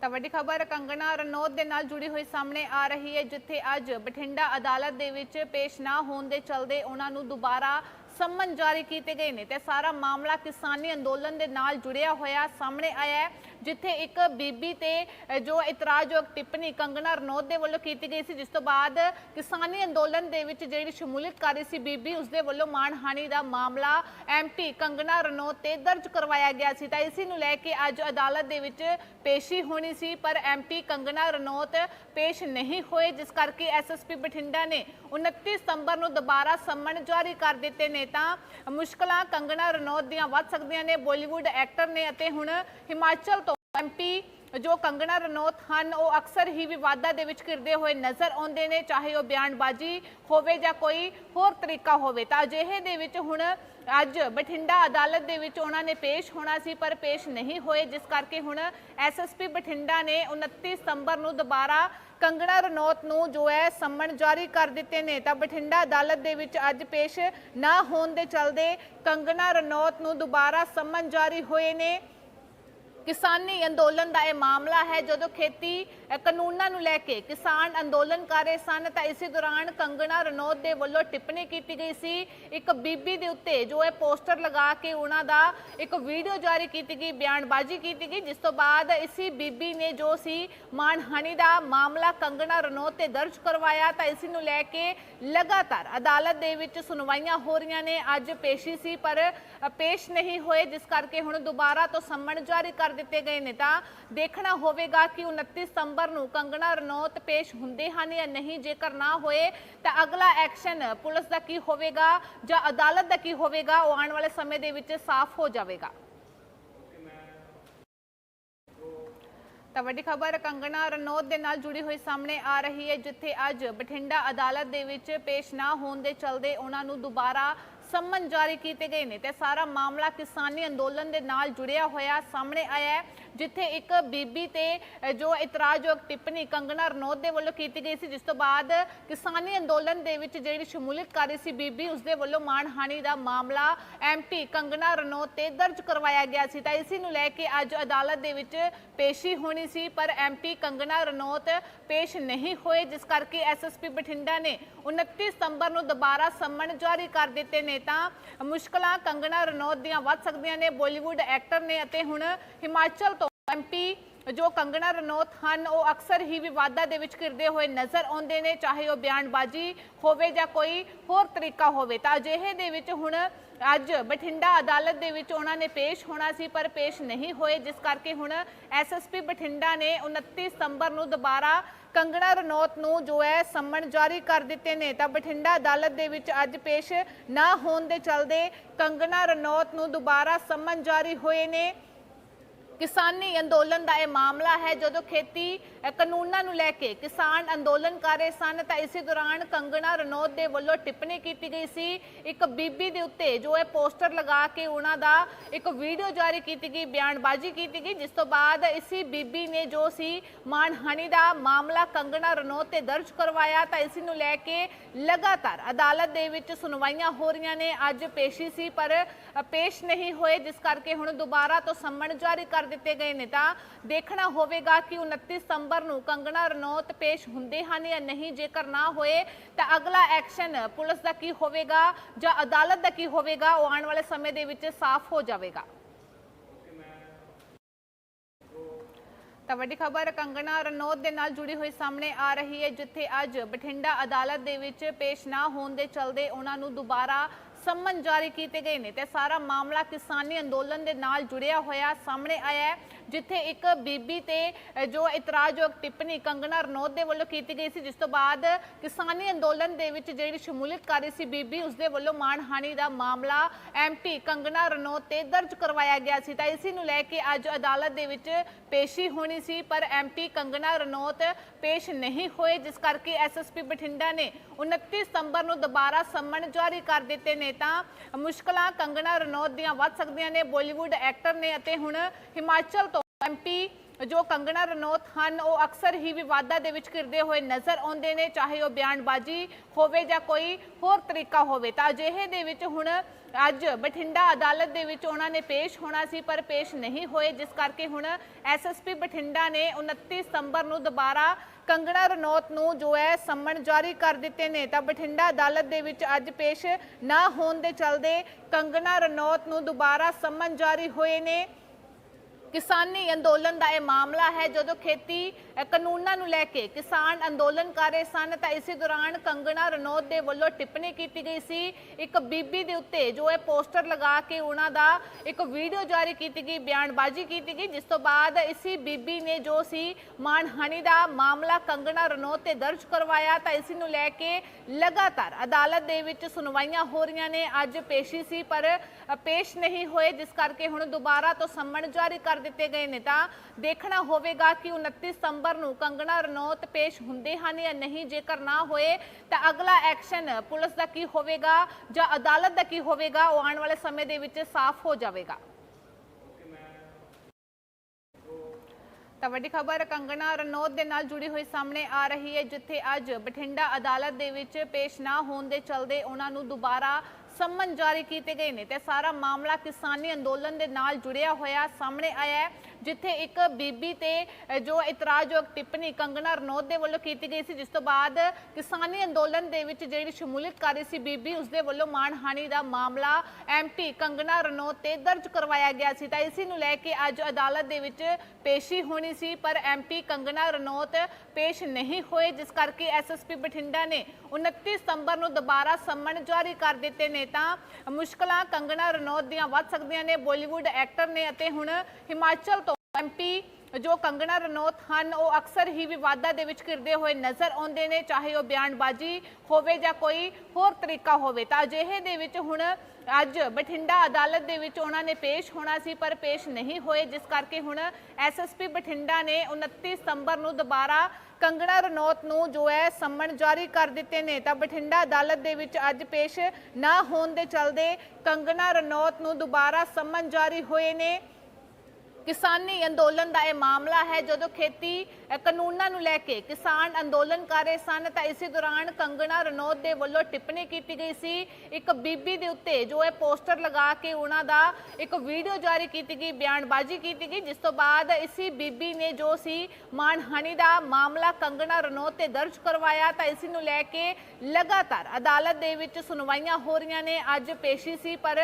ਤਾਂ ਵੱਡੀ ਖਬਰ, ਕੰਗਣਾ ਰਣੌਤ ਦੇ ਨਾਲ ਜੁੜੀ ਹੋਈ ਸਾਹਮਣੇ ਆ ਰਹੀ ਹੈ, ਜਿੱਥੇ ਅੱਜ ਬਠਿੰਡਾ ਅਦਾਲਤ ਦੇ ਵਿੱਚ ਪੇਸ਼ ਨਾ ਹੋਣ ਦੇ ਚਲਦੇ ਉਹਨਾਂ ਨੂੰ ਦੁਬਾਰਾ ਸੰਮਨ ਜਾਰੀ ਕੀਤੇ ਗਏ ਨੇ ਤੇ ਸਾਰਾ ਮਾਮਲਾ ਕਿਸਾਨੀ ਅੰਦੋਲਨ ਦੇ ਨਾਲ ਜੁੜਿਆ ਹੋਇਆ ਸਾਹਮਣੇ ਆਇਆ ਹੈ। ਜਿੱਥੇ ਇੱਕ ਬੀਬੀ ਤੇ ਜੋ ਇਤਰਾਜ਼ਯੋਗ ਟਿੱਪਣੀ ਕੰਗਣਾ ਰਣੌਤ ਦੇ ਵੱਲੋਂ ਕੀਤੀ ਗਈ ਸੀ, ਜਿਸ ਤੋਂ ਬਾਅਦ ਕਿਸਾਨੀ ਅੰਦੋਲਨ ਦੇ ਵਿੱਚ ਜਿਹੜੀ ਸ਼ਮੂਲੀਅਤ ਕਰ ਰਹੀ ਸੀ ਬੀਬੀ ਉਸ ਦੇ ਵੱਲੋਂ ਮਾਣਹਾਨੀ ਦਾ ਮਾਮਲਾ ਐਮਪੀ ਕੰਗਣਾ ਰਣੌਤ ਤੇ ਦਰਜ ਕਰਵਾਇਆ ਗਿਆ ਸੀ। ਤਾਂ ਇਸੇ ਨੂੰ ਲੈ ਕੇ ਅੱਜ ਅਦਾਲਤ ਦੇ ਵਿੱਚ ਪੇਸ਼ੀ ਹੋਣੀ ਸੀ, ਪਰ ਐਮਪੀ ਕੰਗਣਾ ਰਣੌਤ ਪੇਸ਼ ਨਹੀਂ ਹੋਏ, ਜਿਸ ਕਰਕੇ ਐਸਐਸਪੀ ਬਠਿੰਡਾ ਨੇ 29 ਸਤੰਬਰ ਨੂੰ ਦੁਬਾਰਾ ਸੰਮਨ ਜਾਰੀ ਕਰ ਦਿੱਤੇ ਨੇ। ਤਾਂ ਮੁਸ਼ਕਲਾਂ ਕੰਗਣਾ ਰਣੌਤ ਦੀਆਂ ਵੱਧ ਸਕਦੀਆਂ ਨੇ, ਬਾਲੀਵੁੱਡ ਐਕਟਰ ਨੇ ਅਤੇ ਹੁਣ ਹਿਮਾਚਲ ਤੋਂ ਐਮਪੀ ਜੋ ਕੰਗਣਾ ਰਣੌਤ ਹਨ, ਉਹ ਅਕਸਰ ਹੀ ਵਿਵਾਦਾਂ ਦੇ ਵਿੱਚ ਘਿਰਦੇ ਹੋਏ ਨਜ਼ਰ ਆਉਂਦੇ ਨੇ, ਚਾਹੇ ਉਹ ਬਿਆਨਬਾਜ਼ੀ ਹੋਵੇ ਜਾਂ ਕੋਈ ਹੋਰ ਤਰੀਕਾ ਹੋਵੇ। ਤਾਂ ਅਜਿਹੇ ਦੇ ਵਿੱਚ ਹੁਣ ਅੱਜ ਬਠਿੰਡਾ ਅਦਾਲਤ ਦੇ ਵਿੱਚ ਉਹਨਾਂ ਨੇ ਪੇਸ਼ ਹੋਣਾ ਸੀ, ਪਰ ਪੇਸ਼ ਨਹੀਂ ਹੋਏ, ਜਿਸ ਕਰਕੇ ਹੁਣ ਐਸਐਸਪੀ ਬਠਿੰਡਾ ਨੇ 29 ਸਤੰਬਰ ਨੂੰ ਦੁਬਾਰਾ ਕੰਗਣਾ ਰਣੌਤ ਨੂੰ ਜੋ ਹੈ ਸੰਮਨ ਜਾਰੀ ਕਰ ਦਿੱਤੇ ਨੇ। ਤਾਂ ਬਠਿੰਡਾ ਅਦਾਲਤ ਦੇ ਵਿੱਚ ਅੱਜ ਪੇਸ਼ ਨਾ ਹੋਣ ਦੇ ਚਲਦੇ ਕੰਗਣਾ ਰਣੌਤ ਨੂੰ ਦੁਬਾਰਾ ਸੰਮਨ ਜਾਰੀ ਹੋਏ ਨੇ। ਕਿਸਾਨੀ ਅੰਦੋਲਨ ਦਾ ਇਹ ਮਾਮਲਾ ਹੈ। ਜਦੋਂ ਖੇਤੀ ਕਾਨੂੰਨਾਂ ਨੂੰ ਲੈ ਕੇ ਕਿਸਾਨ ਅੰਦੋਲਨ ਕਰ ਰਹੇ ਸਨ, ਤਾਂ ਇਸੇ ਦੌਰਾਨ ਕੰਗਣਾ ਰਣੌਤ ਦੇ ਵੱਲੋਂ ਟਿੱਪਣੀ ਕੀਤੀ ਗਈ ਸੀ। ਇੱਕ ਬੀਬੀ ਦੇ ਉੱਤੇ ਜੋ ਇਹ ਪੋਸਟਰ ਲਗਾ ਕੇ ਉਹਨਾਂ ਦਾ ਇੱਕ ਵੀਡੀਓ ਜਾਰੀ ਕੀਤੀ ਗਈ, ਬਿਆਨਬਾਜ਼ੀ ਕੀਤੀ ਗਈ, ਜਿਸ ਤੋਂ ਬਾਅਦ ਇਸੀ ਬੀਬੀ ਨੇ ਜੋ ਸੀ ਮਾਨਹਾਨੀ ਦਾ ਮਾਮਲਾ ਕੰਗਣਾ ਰਣੌਤ ਤੇ ਦਰਜ ਕਰਵਾਇਆ, ਤਾਂ ਇਸ ਨੂੰ ਲੈ ਕੇ ਲਗਾਤਾਰ ਅਦਾਲਤ ਦੇ ਵਿੱਚ ਸੁਣਵਾਈਆਂ ਹੋ ਰਹੀਆਂ ਨੇ। ਅੱਜ ਪੇਸ਼ੀ ਸੀ, ਪਰ ਪੇਸ਼ ਨਹੀਂ ਹੋਏ, ਜਿਸ ਕਰਕੇ ਹੁਣ ਦੁਬਾਰਾ ਤੋਂ ਸੰਮਨ ਜਾਰੀ ਕਰ ਦਿੱਤੇ ਗਏ ਨੇ ਤਾਂ ਦੇਖਣਾ ਹੋਵੇਗਾ ਕਿ 29 ਸਤੰਬਰ ਨੂੰ ਕੰਗਣਾ ਰਣੌਤ ਪੇਸ਼ ਹੁੰਦੇ ਹਨ ਜਾਂ ਨਹੀਂ। ਜੇਕਰ ਨਾ ਹੋਏ ਤਾਂ ਅਗਲਾ ਐਕਸ਼ਨ ਪੁਲਿਸ ਦਾ ਕੀ ਹੋਵੇਗਾ ਜਾਂ ਅਦਾਲਤ ਦਾ ਕੀ ਹੋਵੇਗਾ, ਉਹ ਆਉਣ ਵਾਲੇ ਸਮੇਂ ਦੇ ਵਿੱਚ ਸਾਫ਼ ਹੋ ਜਾਵੇਗਾ। ਤਾਂ ਵੱਡੀ ਖਬਰ, ਕੰਗਣਾ ਰਣੌਤ ਦੇ ਨਾਲ ਜੁੜੀ ਹੋਈ ਸਾਹਮਣੇ ਆ ਰਹੀ ਹੈ, ਜਿੱਥੇ ਅੱਜ ਬਠਿੰਡਾ ਅਦਾਲਤ ਦੇ ਵਿੱਚ ਪੇਸ਼ ਨਾ ਹੋਣ ਦੇ ਚਲਦੇ ਉਹਨਾਂ ਨੂੰ ਦੁਬਾਰਾ ਸੰਮਨ ਜਾਰੀ ਕੀਤੇ ਗਏ ਨੇ ਤੇ ਸਾਰਾ ਮਾਮਲਾ ਕਿਸਾਨੀ ਅੰਦੋਲਨ ਦੇ ਨਾਲ ਜੁੜਿਆ ਹੋਇਆ ਸਾਹਮਣੇ ਆਇਆ ਹੈ, ਜਿੱਥੇ ਇੱਕ ਬੀਬੀ ਤੇ ਜੋ ਇਤਰਾਜ਼ਯੋਗ ਟਿੱਪਣੀ ਕੰਗਣਾ ਰਣੌਤ ਦੇ ਵੱਲੋਂ ਕੀਤੀ ਗਈ ਸੀ, ਜਿਸ ਤੋਂ ਬਾਅਦ ਕਿਸਾਨੀ ਅੰਦੋਲਨ ਦੇ ਵਿੱਚ ਜਿਹੜੀ ਸ਼ਮੂਲੀਅਤ ਕਰ ਰਹੀ ਸੀ ਬੀਬੀ ਉਸ ਦੇ ਵੱਲੋਂ ਮਾਣਹਾਨੀ ਦਾ ਮਾਮਲਾ ਐਮਪੀ ਕੰਗਣਾ ਰਣੌਤ ਤੇ ਦਰਜ ਕਰਵਾਇਆ ਗਿਆ ਸੀ। ਤਾਂ ਇਸੇ ਨੂੰ ਲੈ ਕੇ ਅੱਜ ਅਦਾਲਤ ਦੇ ਵਿੱਚ ਪੇਸ਼ੀ ਹੋਣੀ ਸੀ, ਪਰ ਐਮਪੀ ਕੰਗਣਾ ਰਣੌਤ ਪੇਸ਼ ਨਹੀਂ ਹੋਏ, ਜਿਸ ਕਰਕੇ ਐਸਐਸਪੀ ਬਠਿੰਡਾ ਨੇ 29 ਸਤੰਬਰ ਨੂੰ ਦੁਬਾਰਾ ਸੰਮਨ ਜਾਰੀ ਕਰ ਦਿੱਤੇ ਨੇ। ਤਾਂ ਮੁਸ਼ਕਲਾਂ ਕੰਗਣਾ ਰਣੌਤ ਦੀਆਂ ਵੱਧ ਸਕਦੀਆਂ ਨੇ ਬਾਲੀਵੁੱਡ ਐਕਟਰ ਨੇ ਅਤੇ ਹੁਣ ਹਿਮਾਚਲ ਤੋਂ ਐਮਪੀ ਜੋ ਕੰਗਣਾ ਰਣੌਤ ਹਨ, ਉਹ ਅਕਸਰ ਹੀ ਵਿਵਾਦਾਂ ਦੇ ਵਿੱਚ ਘਿਰਦੇ ਹੋਏ ਨਜ਼ਰ ਆਉਂਦੇ ਨੇ, ਚਾਹੇ ਉਹ ਬਿਆਨਬਾਜ਼ੀ ਹੋਵੇ ਜਾਂ ਕੋਈ ਹੋਰ ਤਰੀਕਾ ਹੋਵੇ। ਤਾਂ ਅਜਿਹੇ ਦੇ ਵਿੱਚ ਹੁਣ ਅੱਜ ਬਠਿੰਡਾ ਅਦਾਲਤ ਦੇ ਵਿੱਚ ਉਹਨਾਂ ਨੇ ਪੇਸ਼ ਹੋਣਾ ਸੀ, ਪਰ ਪੇਸ਼ ਨਹੀਂ ਹੋਏ, ਜਿਸ ਕਰਕੇ ਹੁਣ ਐਸਐਸਪੀ ਬਠਿੰਡਾ ਨੇ 29 ਸਤੰਬਰ ਨੂੰ ਦੁਬਾਰਾ ਕੰਗਣਾ ਰਣੌਤ ਨੂੰ ਜੋ ਹੈ ਸੰਮਨ ਜਾਰੀ ਕਰ ਦਿੱਤੇ ਨੇ। ਤਾਂ ਬਠਿੰਡਾ ਅਦਾਲਤ ਦੇ ਵਿੱਚ ਅੱਜ ਪੇਸ਼ ਨਾ ਹੋਣ ਦੇ ਚਲਦੇ ਕੰਗਣਾ ਰਣੌਤ ਨੂੰ ਦੁਬਾਰਾ ਸੰਮਨ ਜਾਰੀ ਹੋਏ ਨੇ। ਕਿਸਾਨੀ ਅੰਦੋਲਨ ਦਾ ਇਹ ਮਾਮਲਾ ਹੈ, ਜਦੋਂ ਖੇਤੀ ਕਾਨੂੰਨਾਂ ਨੂੰ ਲੈ ਕੇ ਕਿਸਾਨ ਅੰਦੋਲਨ ਕਰ ਰਹੇ ਸਨ, ਤਾਂ ਇਸੇ ਦੌਰਾਨ ਕੰਗਣਾ ਰਣੌਤ ਦੇ ਵੱਲੋਂ ਟਿੱਪਣੀ ਕੀਤੀ ਗਈ ਸੀ। ਇੱਕ ਬੀਬੀ ਦੇ ਉੱਤੇ ਜੋ ਇਹ ਪੋਸਟਰ ਲਗਾ ਕੇ ਉਹਨਾਂ ਦਾ ਇੱਕ ਵੀਡੀਓ ਜਾਰੀ ਕੀਤੀ ਗਈ, ਬਿਆਨਬਾਜ਼ੀ ਕੀਤੀ ਗਈ, ਜਿਸ ਤੋਂ ਬਾਅਦ ਇਸੀ ਬੀਬੀ ਨੇ ਜੋ ਸੀ, ਮਾਨਹਾਨੀ ਦਾ ਮਾਮਲਾ ਕੰਗਣਾ ਰਣੌਤ ਤੇ ਦਰਜ ਕਰਵਾਇਆ, ਤਾਂ ਇਸ ਨੂੰ ਲੈ ਕੇ ਲਗਾਤਾਰ ਅਦਾਲਤ ਦੇ ਵਿੱਚ ਸੁਣਵਾਈਆਂ ਹੋ ਰਹੀਆਂ ਨੇ। ਅੱਜ ਪੇਸ਼ੀ ਸੀ, ਪਰ ਪੇਸ਼ ਨਹੀਂ ਹੋਏ, ਜਿਸ ਕਰਕੇ ਹੁਣ ਦੁਬਾਰਾ ਤੋਂ ਸੰਮਣ ਜਾਰੀ ਕਰ ਦਿੱਤੇ ਗਏ ਨੇ ਤਾਂ ਦੇਖਣਾ ਹੋਵੇਗਾ ਕਿ 29 ਸਤੰਬਰ ਨੂੰ ਕੰਗਣਾ ਰਣੌਤ ਪੇਸ਼ ਹੁੰਦੇ ਹਨ ਜਾਂ ਨਹੀਂ। ਜੇਕਰ ਨਾ ਹੋਏ ਤਾਂ ਅਗਲਾ ਐਕਸ਼ਨ ਪੁਲਿਸ ਦਾ ਕੀ ਹੋਵੇਗਾ ਜਾਂ ਅਦਾਲਤ ਦਾ ਕੀ ਹੋਵੇਗਾ, ਉਹ ਆਉਣ ਵਾਲੇ ਸਮੇਂ ਦੇ ਵਿੱਚ ਸਾਫ਼ ਹੋ ਜਾਵੇਗਾ। ਤਾਂ ਵੱਡੀ ਖਬਰ, ਕੰਗਣਾ ਰਣੌਤ ਦੇ ਨਾਲ ਜੁੜੀ ਹੋਈ ਸਾਹਮਣੇ ਆ ਰਹੀ ਹੈ, ਜਿੱਥੇ ਅੱਜ ਬਠਿੰਡਾ ਅਦਾਲਤ ਦੇ ਵਿੱਚ ਪੇਸ਼ ਨਾ ਹੋਣ ਦੇ ਚਲਦੇ ਉਹਨਾਂ ਨੂੰ ਦੁਬਾਰਾ ਸੰਮਨ ਜਾਰੀ ਕੀਤੇ ਗਏ ਨੇ ਤੇ ਸਾਰਾ ਮਾਮਲਾ ਕਿਸਾਨੀ ਅੰਦੋਲਨ ਦੇ ਨਾਲ ਜੁੜਿਆ ਹੋਇਆ ਸਾਹਮਣੇ ਆਇਆ ਹੈ। ਜਿੱਥੇ ਇੱਕ ਬੀਬੀ ਤੇ ਜੋ ਇਤਰਾਜ਼ਯੋਗ ਟਿੱਪਣੀ ਕੰਗਣਾ ਰਣੌਤ ਦੇ ਵੱਲੋਂ ਕੀਤੀ ਗਈ ਸੀ, ਜਿਸ ਤੋਂ ਬਾਅਦ ਕਿਸਾਨੀ ਅੰਦੋਲਨ ਦੇ ਵਿੱਚ ਜਿਹੜੀ ਸ਼ਮੂਲੀਅਤ ਕਰ ਰਹੀ ਸੀ ਬੀਬੀ, ਉਸ ਦੇ ਵੱਲੋਂ ਮਾਣਹਾਨੀ ਦਾ ਮਾਮਲਾ ਐਮਪੀ ਕੰਗਣਾ ਰਣੌਤ ਤੇ ਦਰਜ ਕਰਵਾਇਆ ਗਿਆ ਸੀ। ਤਾਂ ਇਸੇ ਨੂੰ ਲੈ ਕੇ ਅੱਜ ਅਦਾਲਤ ਦੇ ਵਿੱਚ ਪੇਸ਼ੀ ਹੋਣੀ ਸੀ, ਪਰ ਐਮਪੀ ਕੰਗਣਾ ਰਣੌਤ ਪੇਸ਼ ਨਹੀਂ ਹੋਏ, ਜਿਸ ਕਰਕੇ ਐਸਐਸਪੀ ਬਠਿੰਡਾ ਨੇ 29 ਸਤੰਬਰ ਨੂੰ ਦੁਬਾਰਾ ਸੰਮਨ ਜਾਰੀ ਕਰ ਦਿੱਤੇ ਨੇ। ਤਾਂ ਮੁਸ਼ਕਲਾਂ ਕੰਗਣਾ ਰਣੌਤ ਦੀਆਂ ਵੱਧ ਸਕਦੀਆਂ ਨੇ। ਬਾਲੀਵੁੱਡ ਐਕਟਰ ਨੇ ਅਤੇ ਹੁਣ ਹਿਮਾਚਲ ਐਮਪੀ ਜੋ ਕੰਗਣਾ ਰਣੌਤ ਹਨ, ਉਹ ਅਕਸਰ ਹੀ ਵਿਵਾਦਾਂ ਦੇ ਵਿੱਚ ਘਿਰਦੇ ਹੋਏ ਨਜ਼ਰ ਆਉਂਦੇ ਨੇ, ਚਾਹੇ ਉਹ ਬਿਆਨਬਾਜ਼ੀ ਹੋਵੇ ਜਾਂ ਕੋਈ ਹੋਰ ਤਰੀਕਾ ਹੋਵੇ। ਤਾਂ ਅਜਿਹੇ ਦੇ ਵਿੱਚ ਹੁਣ ਅੱਜ ਬਠਿੰਡਾ ਅਦਾਲਤ ਦੇ ਵਿੱਚ ਉਹਨਾਂ ਨੇ ਪੇਸ਼ ਹੋਣਾ ਸੀ, ਪਰ ਪੇਸ਼ ਨਹੀਂ ਹੋਏ, ਜਿਸ ਕਰਕੇ ਹੁਣ ਐਸਐਸਪੀ ਬਠਿੰਡਾ ਨੇ 29 ਸਤੰਬਰ ਨੂੰ ਦੁਬਾਰਾ ਕੰਗਣਾ ਰਣੌਤ ਨੂੰ ਜੋ ਹੈ ਸੰਮਨ ਜਾਰੀ ਕਰ ਦਿੱਤੇ ਨੇ। ਤਾਂ ਬਠਿੰਡਾ ਅਦਾਲਤ ਦੇ ਵਿੱਚ ਅੱਜ ਪੇਸ਼ ਨਾ ਹੋਣ ਦੇ ਚਲਦੇ ਕੰਗਣਾ ਰਣੌਤ ਨੂੰ ਦੁਬਾਰਾ ਸੰਮਨ ਜਾਰੀ ਹੋਏ ਨੇ। ਕਿਸਾਨੀ ਅੰਦੋਲਨ ਦਾ ਇਹ ਮਾਮਲਾ ਹੈ ਜਦੋਂ ਖੇਤੀ ਕਾਨੂੰਨਾਂ ਨੂੰ ਲੈ ਕੇ ਕਿਸਾਨ ਅੰਦੋਲਨ ਕਰ ਰਹੇ ਸਨ ਤਾਂ ਇਸੇ ਦੌਰਾਨ ਕੰਗਣਾ ਰਣੌਤ ਦੇ ਵੱਲੋਂ ਟਿੱਪਣੀ ਕੀਤੀ ਗਈ ਸੀ। ਇੱਕ ਬੀਬੀ ਦੇ ਉੱਤੇ ਜੋ ਇਹ ਪੋਸਟਰ ਲਗਾ ਕੇ ਉਹਨਾਂ ਦਾ ਇੱਕ ਵੀਡੀਓ ਜਾਰੀ ਕੀਤੀ ਗਈ, ਬਿਆਨਬਾਜ਼ੀ ਕੀਤੀ ਗਈ, ਜਿਸ ਤੋਂ ਬਾਅਦ ਇਸੀ ਬੀਬੀ ਨੇ ਜੋ ਸੀ ਮਾਨਹਾਨੀ ਦਾ ਮਾਮਲਾ ਕੰਗਣਾ ਰਣੌਤ ਤੇ ਦਰਜ ਕਰਵਾਇਆ ਤਾਂ ਇਸ ਨੂੰ ਲੈ ਕੇ ਲਗਾਤਾਰ ਅਦਾਲਤ ਦੇ ਵਿੱਚ ਸੁਣਵਾਈਆਂ ਹੋ ਰਹੀਆਂ ਨੇ। ਅੱਜ ਪੇਸ਼ੀ ਸੀ ਪਰ ਪੇਸ਼ ਨਹੀਂ ਹੋਏ, ਜਿਸ ਕਰਕੇ ਹੁਣ ਦੁਬਾਰਾ ਤੋਂ ਸੰਮਨ ਜਾਰੀ ਕਰ ਦਿੱਤੇ ਗਏ ਨੇ। ਤਾਂ ਦੇਖਣਾ ਹੋਵੇਗਾ ਕਿ 29 ਸਤੰਬਰ ਨੂੰ ਕੰਗਣਾ ਰਣੌਤ ਪੇਸ਼ ਹੁੰਦੇ ਹਨ ਜਾਂ ਨਹੀਂ, ਜੇਕਰ ਨਾ ਹੋਏ, ਤਾਂ ਅਗਲਾ ਐਕਸ਼ਨ ਪੁਲਿਸ ਦਾ ਕੀ ਹੋਵੇਗਾ ਜਾਂ ਅਦਾਲਤ ਦਾ ਕੀ ਹੋਵੇਗਾ, ਉਹ ਆਉਣ ਵਾਲੇ ਸਮੇਂ ਦੇ ਵਿੱਚ ਸਾਫ਼ ਹੋ ਜਾਵੇਗਾ। ਤਾਂ ਵੱਡੀ ਖਬਰ, ਕੰਗਣਾ ਰਣੌਤ ਦੇ ਨਾਲ ਜੁੜੀ ਹੋਈ ਸਾਹਮਣੇ ਆ ਰਹੀ ਹੈ, ਜਿੱਥੇ ਅੱਜ ਬਠਿੰਡਾ ਅਦਾਲਤ ਦੇ ਵਿੱਚ ਪੇਸ਼ ਨਾ ਹੋਣ ਦੇ ਚਲਦੇ ਉਹਨਾਂ ਨੂੰ ਦੁਬਾਰਾ ਸੰਮਨ ਜਾਰੀ ਕੀਤੇ ਗਏ ਨੇ। ਤੇ ਸਾਰਾ ਮਾਮਲਾ ਕਿਸਾਨੀ ਅੰਦੋਲਨ ਦੇ ਨਾਲ ਜੁੜਿਆ ਹੋਇਆ ਸਾਹਮਣੇ ਆਇਆ ਹੈ। ਜਿੱਥੇ ਇੱਕ ਬੀਬੀ ਤੇ ਜੋ ਇਤਰਾਜ਼ਯੋਗ ਟਿੱਪਣੀ ਕੰਗਣਾ ਰਣੌਤ ਦੇ ਵੱਲੋਂ ਕੀਤੀ ਗਈ ਸੀ, ਜਿਸ ਤੋਂ ਬਾਅਦ ਕਿਸਾਨੀ ਅੰਦੋਲਨ ਦੇ ਵਿੱਚ ਜਿਹੜੀ ਸ਼ਮੂਲੀਅਤ ਕਰ ਰਹੀ ਸੀ ਬੀਬੀ ਉਸ ਦੇ ਵੱਲੋਂ ਮਾਣਹਾਨੀ ਦਾ ਮਾਮਲਾ ਐਮਪੀ ਕੰਗਣਾ ਰਣੌਤ ਤੇ ਦਰਜ ਕਰਵਾਇਆ ਗਿਆ ਸੀ। ਤਾਂ ਇਸੇ ਨੂੰ ਲੈ ਕੇ ਅੱਜ ਅਦਾਲਤ ਦੇ ਵਿੱਚ ਪੇਸ਼ੀ ਹੋਣੀ ਸੀ, ਪਰ ਐਮਪੀ ਕੰਗਣਾ ਰਣੌਤ ਪੇਸ਼ ਨਹੀਂ ਹੋਏ, ਜਿਸ ਕਰਕੇ ਐਸਐਸਪੀ ਬਠਿੰਡਾ ਨੇ 29 ਸਤੰਬਰ ਨੂੰ ਦੁਬਾਰਾ ਸੰਮਨ ਜਾਰੀ ਕਰ ਦਿੱਤੇ ਨੇ। ਤਾਂ ਮੁਸ਼ਕਲਾਂ ਕੰਗਣਾ ਰਣੌਤ ਦੀਆਂ ਵੱਧ ਸਕਦੀਆਂ ਨੇ, ਬਾਲੀਵੁੱਡ ਐਕਟਰ ਨੇ ਅਤੇ ਹੁਣ ਹਿਮਾਚਲ ਤੋਂ ਐਮਪੀ ਜੋ ਕੰਗਣਾ ਰਣੌਤ ਹਨ, ਉਹ ਅਕਸਰ ਹੀ ਵਿਵਾਦਾਂ ਦੇ ਵਿੱਚ ਘਿਰਦੇ ਹੋਏ ਨਜ਼ਰ ਆਉਂਦੇ ਨੇ, ਚਾਹੇ ਉਹ ਬਿਆਨਬਾਜ਼ੀ ਹੋਵੇ ਜਾਂ ਕੋਈ ਹੋਰ ਤਰੀਕਾ ਹੋਵੇ। ਤਾਂ ਅਜਿਹੇ ਦੇ ਵਿੱਚ ਹੁਣ ਅੱਜ ਬਠਿੰਡਾ ਅਦਾਲਤ ਦੇ ਵਿੱਚ ਉਹਨਾਂ ਨੇ ਪੇਸ਼ ਹੋਣਾ ਸੀ, ਪਰ ਪੇਸ਼ ਨਹੀਂ ਹੋਏ। ਜਿਸ ਕਰਕੇ ਹੁਣ ਐਸਐਸਪੀ ਬਠਿੰਡਾ ਨੇ 29 ਸਤੰਬਰ ਨੂੰ ਦੁਬਾਰਾ ਕੰਗਣਾ ਰਣੌਤ ਨੂੰ ਜੋ ਹੈ ਸੰਮਨ ਜਾਰੀ ਕਰ ਦਿੱਤੇ ਨੇ। ਤਾਂ ਬਠਿੰਡਾ ਅਦਾਲਤ ਦੇ ਵਿੱਚ ਅੱਜ ਪੇਸ਼ ਨਾ ਹੋਣ ਦੇ ਚਲਦੇ ਕੰਗਣਾ ਰਣੌਤ ਨੂੰ ਦੁਬਾਰਾ ਸੰਮਨ ਜਾਰੀ ਹੋਏ ਨੇ। ਕਿਸਾਨੀ ਅੰਦੋਲਨ ਦਾ ਇਹ ਮਾਮਲਾ ਹੈ। ਜਦੋਂ ਖੇਤੀ ਕਾਨੂੰਨਾਂ ਨੂੰ ਲੈ ਕੇ ਕਿਸਾਨ ਅੰਦੋਲਨ ਕਰ ਰਹੇ ਸਨ, ਤਾਂ ਇਸੇ ਦੌਰਾਨ ਕੰਗਣਾ ਰਣੌਤ ਦੇ ਵੱਲੋਂ ਟਿੱਪਣੀ ਕੀਤੀ ਗਈ ਸੀ। ਇੱਕ ਬੀਬੀ ਦੇ ਉੱਤੇ ਜੋ ਇਹ ਪੋਸਟਰ ਲਗਾ ਕੇ ਉਹਨਾਂ ਦਾ ਇੱਕ ਵੀਡੀਓ ਜਾਰੀ ਕੀਤੀ ਗਈ, ਬਿਆਨਬਾਜ਼ੀ ਕੀਤੀ ਗਈ, ਜਿਸ ਤੋਂ ਬਾਅਦ ਇਸੀ ਬੀਬੀ ਨੇ ਜੋ ਸੀ ਮਾਨਹਾਨੀ ਦਾ ਮਾਮਲਾ ਕੰਗਣਾ ਰਣੌਤ ਤੇ ਦਰਜ ਕਰਵਾਇਆ, ਤਾਂ ਇਸ ਨੂੰ ਲੈ ਕੇ ਲਗਾਤਾਰ ਅਦਾਲਤ ਦੇ ਵਿੱਚ ਸੁਣਵਾਈਆਂ ਹੋ ਰਹੀਆਂ ਨੇ। ਅੱਜ ਪੇਸ਼ੀ ਸੀ, ਪਰ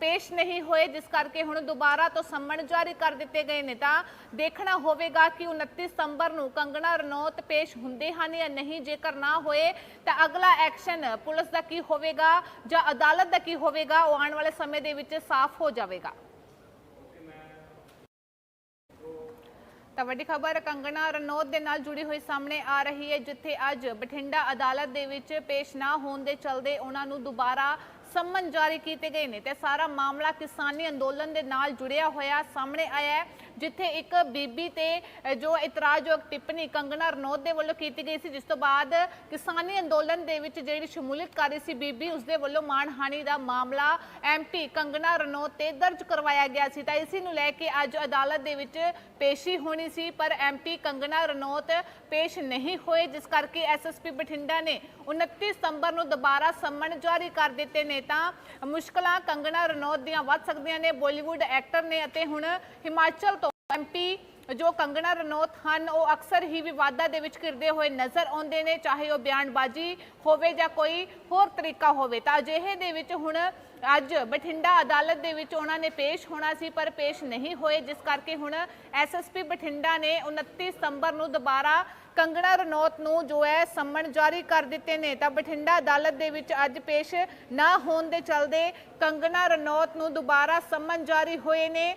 ਪੇਸ਼ ਨਹੀਂ ਹੋਏ, ਜਿਸ ਕਰਕੇ ਹੁਣ ਦੁਬਾਰਾ ਤੋਂ ਸੰਮਨ ਜਾਰੀ ਕਰ ਦਿੱਤੇ ਗਏ ਨੇ ਤਾਂ ਦੇਖਣਾ ਹੋਵੇਗਾ ਕਿ 29 ਸਤੰਬਰ ਨੂੰ ਕੰਗਣਾ ਰਣੌਤ ਪੇਸ਼ ਹੁੰਦੇ ਹਨ ਜਾਂ ਨਹੀਂ। ਜੇਕਰ ਨਾ ਹੋਏ ਤਾਂ ਅਗਲਾ ਐਕਸ਼ਨ ਪੁਲਿਸ ਦਾ ਕੀ ਹੋਵੇਗਾ ਜਾਂ ਅਦਾਲਤ ਦਾ ਕੀ ਹੋਵੇਗਾ, ਉਹ ਆਉਣ ਵਾਲੇ ਸਮੇਂ ਦੇ ਵਿੱਚ ਸਾਫ਼ ਹੋ ਜਾਵੇਗਾ। ਤਾਂ ਵੱਡੀ ਖਬਰ, ਕੰਗਣਾ ਰਣੌਤ ਦੇ ਨਾਲ ਜੁੜੀ ਹੋਈ ਸਾਹਮਣੇ ਆ ਰਹੀ ਹੈ, ਜਿੱਥੇ ਅੱਜ ਬਠਿੰਡਾ ਅਦਾਲਤ ਦੇ ਵਿੱਚ ਪੇਸ਼ ਨਾ ਹੋਣ ਦੇ ਚਲਦੇ ਉਹਨਾਂ ਨੂੰ ਦੁਬਾਰਾ ਸੰਮਨ ਜਾਰੀ ਕੀਤੇ ਗਏ ਨੇ ਤੇ ਸਾਰਾ ਮਾਮਲਾ ਕਿਸਾਨੀ ਅੰਦੋਲਨ ਦੇ ਨਾਲ ਜੁੜਿਆ ਹੋਇਆ ਸਾਹਮਣੇ ਆਇਆ ਹੈ, ਜਿੱਥੇ ਇੱਕ ਬੀਬੀ ਤੇ ਜੋ ਇਤਰਾਜ਼ਯੋਗ ਟਿੱਪਣੀ ਕੰਗਣਾ ਰਣੌਤ ਦੇ ਵੱਲੋਂ ਕੀਤੀ ਗਈ ਸੀ, ਜਿਸ ਤੋਂ ਬਾਅਦ ਕਿਸਾਨੀ ਅੰਦੋਲਨ ਦੇ ਵਿੱਚ ਜਿਹੜੀ ਸ਼ਮੂਲੀਅਤ ਕਰ ਰਹੀ ਸੀ ਬੀਬੀ ਉਸ ਦੇ ਵੱਲੋਂ ਮਾਣਹਾਨੀ ਦਾ ਮਾਮਲਾ ਐਮਪੀ ਕੰਗਣਾ ਰਣੌਤ ਤੇ ਦਰਜ ਕਰਵਾਇਆ ਗਿਆ ਸੀ। ਤਾਂ ਇਸੇ ਨੂੰ ਲੈ ਕੇ ਅੱਜ ਅਦਾਲਤ ਦੇ ਵਿੱਚ ਪੇਸ਼ੀ ਹੋਣੀ ਸੀ, ਪਰ ਐਮਪੀ ਕੰਗਣਾ ਰਣੌਤ ਪੇਸ਼ ਨਹੀਂ ਹੋਏ, ਜਿਸ ਕਰਕੇ ਐਸਐਸਪੀ ਬਠਿੰਡਾ ਨੇ 29 ਸਤੰਬਰ ਨੂੰ ਦੁਬਾਰਾ ਸੰਮਨ ਜਾਰੀ ਕਰ ਦਿੱਤੇ ਨੇ। ਤਾਂ ਮੁਸ਼ਕਲਾਂ ਕੰਗਣਾ ਰਣੌਤ ਦੀਆਂ ਵੱਧ ਸਕਦੀਆਂ ਨੇ ਬਾਲੀਵੁੱਡ ਐਕਟਰ ਨੇ ਅਤੇ ਹੁਣ ਹਿਮਾਚਲ ਤੋਂ ਐਮਪੀ ਜੋ ਕੰਗਣਾ ਰਣੌਤ ਹਨ, ਉਹ ਅਕਸਰ ਹੀ ਵਿਵਾਦਾਂ ਦੇ ਵਿੱਚ ਘਿਰਦੇ ਹੋਏ ਨਜ਼ਰ ਆਉਂਦੇ ਨੇ, ਚਾਹੇ ਉਹ ਬਿਆਨਬਾਜ਼ੀ ਹੋਵੇ ਜਾਂ ਕੋਈ ਹੋਰ ਤਰੀਕਾ ਹੋਵੇ। ਤਾਂ ਅਜਿਹੇ ਦੇ ਵਿੱਚ ਹੁਣ ਅੱਜ ਬਠਿੰਡਾ ਅਦਾਲਤ ਦੇ ਵਿੱਚ ਉਹਨਾਂ ਨੇ ਪੇਸ਼ ਹੋਣਾ ਸੀ, ਪਰ ਪੇਸ਼ ਨਹੀਂ ਹੋਏ, ਜਿਸ ਕਰਕੇ ਹੁਣ ਐਸਐਸਪੀ ਬਠਿੰਡਾ ਨੇ 29 ਸਤੰਬਰ ਨੂੰ ਦੁਬਾਰਾ ਕੰਗਣਾ ਰਣੌਤ ਨੂੰ ਜੋ ਹੈ ਸੰਮਨ ਜਾਰੀ ਕਰ ਦਿੱਤੇ ਨੇ। ਤਾਂ ਬਠਿੰਡਾ ਅਦਾਲਤ ਦੇ ਵਿੱਚ ਅੱਜ ਪੇਸ਼ ਨਾ ਹੋਣ ਦੇ ਚਲਦੇ ਕੰਗਣਾ ਰਣੌਤ ਨੂੰ ਦੁਬਾਰਾ ਸੰਮਨ ਜਾਰੀ ਹੋਏ ਨੇ।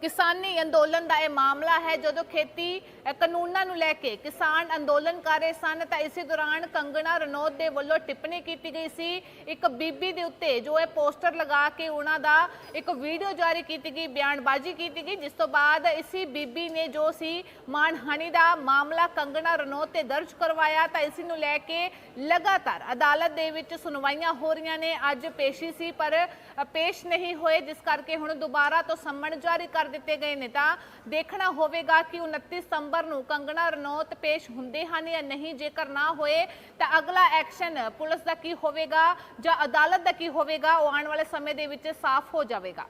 ਕਿਸਾਨੀ ਅੰਦੋਲਨ ਦਾ ਇਹ ਮਾਮਲਾ ਹੈ, ਜਦੋਂ ਖੇਤੀ ਕਾਨੂੰਨਾਂ ਨੂੰ ਲੈ ਕੇ ਕਿਸਾਨ ਅੰਦੋਲਨ ਕਰ ਰਹੇ ਸਨ, ਤਾਂ ਇਸੇ ਦੌਰਾਨ ਕੰਗਣਾ ਰਣੌਤ ਦੇ ਵੱਲੋਂ ਟਿੱਪਣੀ ਕੀਤੀ ਗਈ ਸੀ। ਇੱਕ ਬੀਬੀ ਦੇ ਉੱਤੇ ਜੋ ਇਹ ਪੋਸਟਰ ਲਗਾ ਕੇ ਉਹਨਾਂ ਦਾ ਇੱਕ ਵੀਡੀਓ ਜਾਰੀ ਕੀਤੀ ਗਈ, ਬਿਆਨਬਾਜ਼ੀ ਕੀਤੀ ਗਈ, ਜਿਸ ਤੋਂ ਬਾਅਦ ਇਸੀ ਬੀਬੀ ਨੇ ਜੋ ਸੀ, ਮਾਨਹਾਨੀ ਦਾ ਮਾਮਲਾ ਕੰਗਣਾ ਰਣੌਤ ਤੇ ਦਰਜ ਕਰਵਾਇਆ, ਤਾਂ ਇਸ ਨੂੰ ਲੈ ਕੇ ਲਗਾਤਾਰ ਅਦਾਲਤ ਦੇ ਵਿੱਚ ਸੁਣਵਾਈਆਂ ਹੋ ਰਹੀਆਂ ਨੇ। ਅੱਜ ਪੇਸ਼ੀ ਸੀ, ਪਰ ਪੇਸ਼ ਨਹੀਂ ਹੋਏ, ਜਿਸ ਕਰਕੇ ਹੁਣ ਦੁਬਾਰਾ ਤੋਂ ਸੰਮਣ ਜਾਰੀ ਕਰ ਕਰ ਦਿੱਤੇ ਗਏ ਨੇ ਤਾਂ ਦੇਖਣਾ ਹੋਵੇਗਾ ਕਿ 29 ਸਤੰਬਰ ਨੂੰ ਕੰਗਣਾ ਰਣੌਤ ਪੇਸ਼ ਹੁੰਦੇ ਹਨ ਜਾਂ ਨਹੀਂ। ਜੇਕਰ ਨਾ ਹੋਏ ਤਾਂ ਅਗਲਾ ਐਕਸ਼ਨ ਪੁਲਿਸ ਦਾ ਕੀ ਹੋਵੇਗਾ ਜਾਂ ਅਦਾਲਤ ਦਾ ਕੀ ਹੋਵੇਗਾ, ਉਹ ਆਉਣ ਵਾਲੇ ਸਮੇਂ ਦੇ ਵਿੱਚ ਸਾਫ਼ ਹੋ ਜਾਵੇਗਾ।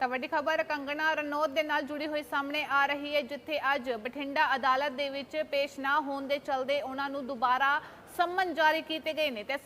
ਤਾਂ ਵੱਡੀ ਖਬਰ, ਕੰਗਣਾ ਰਣੌਤ ਦੇ ਨਾਲ ਜੁੜੀ ਹੋਈ ਸਾਹਮਣੇ ਆ ਰਹੀ ਹੈ, ਜਿੱਥੇ ਅੱਜ ਬਠਿੰਡਾ ਅਦਾਲਤ ਦੇ ਵਿੱਚ ਪੇਸ਼ ਨਾ ਹੋਣ ਦੇ ਚਲਦੇ ਉਹਨਾਂ ਨੂੰ ਦੁਬਾਰਾ ਸੰਮਨ ਜਾਰੀ ਕੀਤੇ ਗਏ ਨੇ। ਤੇ